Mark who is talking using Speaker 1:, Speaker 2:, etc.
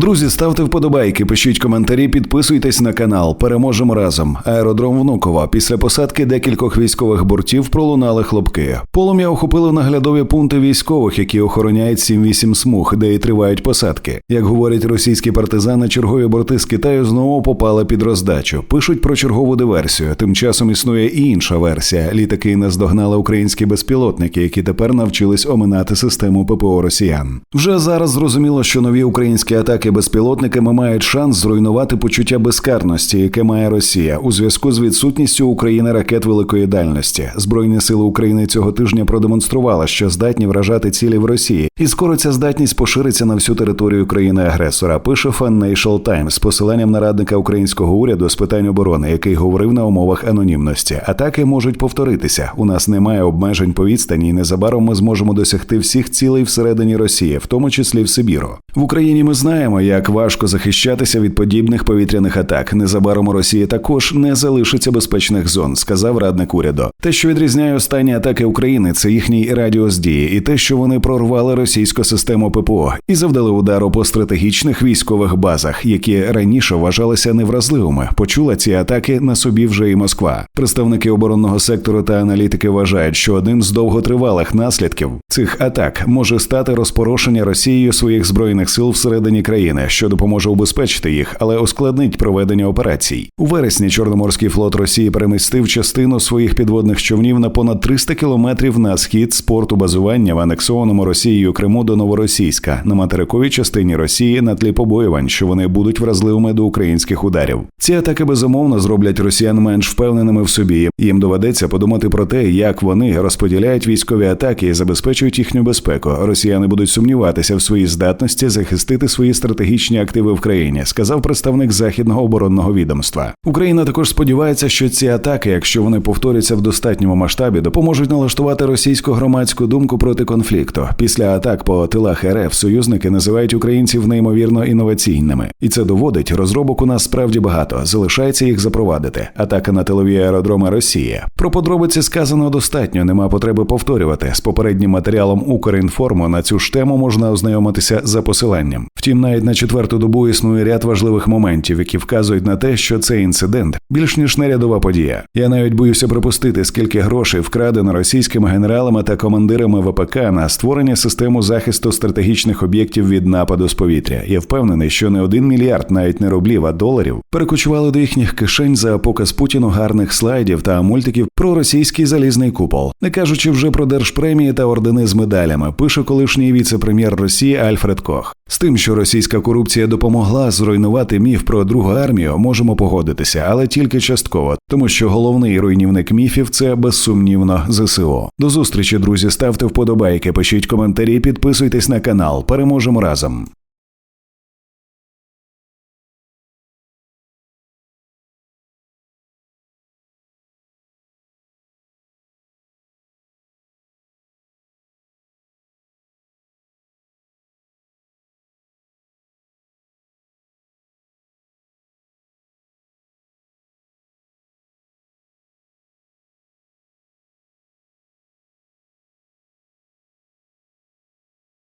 Speaker 1: Друзі, ставте вподобайки, пишіть коментарі, підписуйтесь на канал. Переможемо разом. Аеродром Внуково. Після посадки декількох військових бортів пролунали хлопки. Полум'я охопили наглядові пункти військових, які охороняють 7-8 смуг, де і тривають посадки. Як говорять російські партизани, чергові борти з Китаю знову попали під роздачу. Пишуть про чергову диверсію. Тим часом існує і інша версія. Літаки наздогнали українські безпілотники, які тепер навчились оминати систему ППО Росіян. Вже зараз зрозуміло, що нові українські атаки безпілотниками мають шанс зруйнувати почуття безкарності, яке має Росія у зв'язку з відсутністю України ракет великої дальності. Збройні сили України цього тижня продемонстрували, що здатні вражати цілі в Росії, і скоро ця здатність пошириться на всю територію країни-агресора. Пише Financial Times з посиланням на радника українського уряду з питань оборони, який говорив на умовах анонімності. Атаки можуть повторитися. У нас немає обмежень по відстані, і незабаром ми зможемо досягти всіх цілей всередині Росії, в тому числі в Сибіру. В Україні ми знаємо, як важко захищатися від подібних повітряних атак. Незабаром у Росії також не залишиться безпечних зон, сказав радник уряду. Те, що відрізняє останні атаки України, це їхній радіус дії, і те, що вони прорвали російську систему ППО і завдали удару по стратегічних військових базах, які раніше вважалися невразливими. Почула ці атаки на собі вже і Москва. Представники оборонного сектору та аналітики вважають, що одним з довготривалих наслідків цих атак може стати розпорошення Росією своїх збройних сил всередині країни, що допоможе убезпечити їх, але ускладнить проведення операцій. У вересні Чорноморський флот Росії перемістив частину своїх підводних човнів на понад 300 кілометрів на схід з порту базування в анексованому Росією Криму до Новоросійська на материковій частині Росії на тлі побоювань, що вони будуть вразливими до українських ударів. Ці атаки безумовно зроблять росіян менш впевненими в собі. Їм доведеться подумати про те, як вони розподіляють військові атаки і забезпечують їхню безпеку. Росіяни будуть сумніватися в своїй здатності захистити свої стратегічні активи в країні, сказав представник західного оборонного відомства. Україна також сподівається, що ці атаки, якщо вони повторяться в достатньому масштабі, допоможуть налаштувати російську громадську думку проти конфлікту. Після атак по тилах РФ союзники називають українців неймовірно інноваційними, і це доводить розробок у нас справді багато. Залишається їх запровадити. Атака на тилові аеродроми Росії. Про подробиці сказано достатньо. Нема потреби повторювати. З попереднім матеріалом Укрінформу на цю ж тему можна ознайомитися за посиланням. Втім, навіть на четверту добу існує ряд важливих моментів, які вказують на те, що цей інцидент більш ніж не рядова подія. Я навіть боюся припустити, скільки грошей вкрадено російськими генералами та командирами ВПК на створення систему захисту стратегічних об'єктів від нападу з повітря. Я впевнений, що не один мільярд, навіть не рублів, а доларів перекочували до їхніх кишень за показ Путіну гарних слайдів та мультиків про російський залізний купол, не кажучи вже про держпремії та ордени з медалями. Пише колишній віце-прем'єр Росії Альфред Кох. З тим, що російська корупція допомогла зруйнувати міф про другу армію, можемо погодитися, але тільки частково, тому що головний руйнівник міфів це безсумнівно ЗСО. До зустрічі, друзі. Ставте вподобайки, пишіть коментарі, підписуйтесь на канал. Переможемо разом.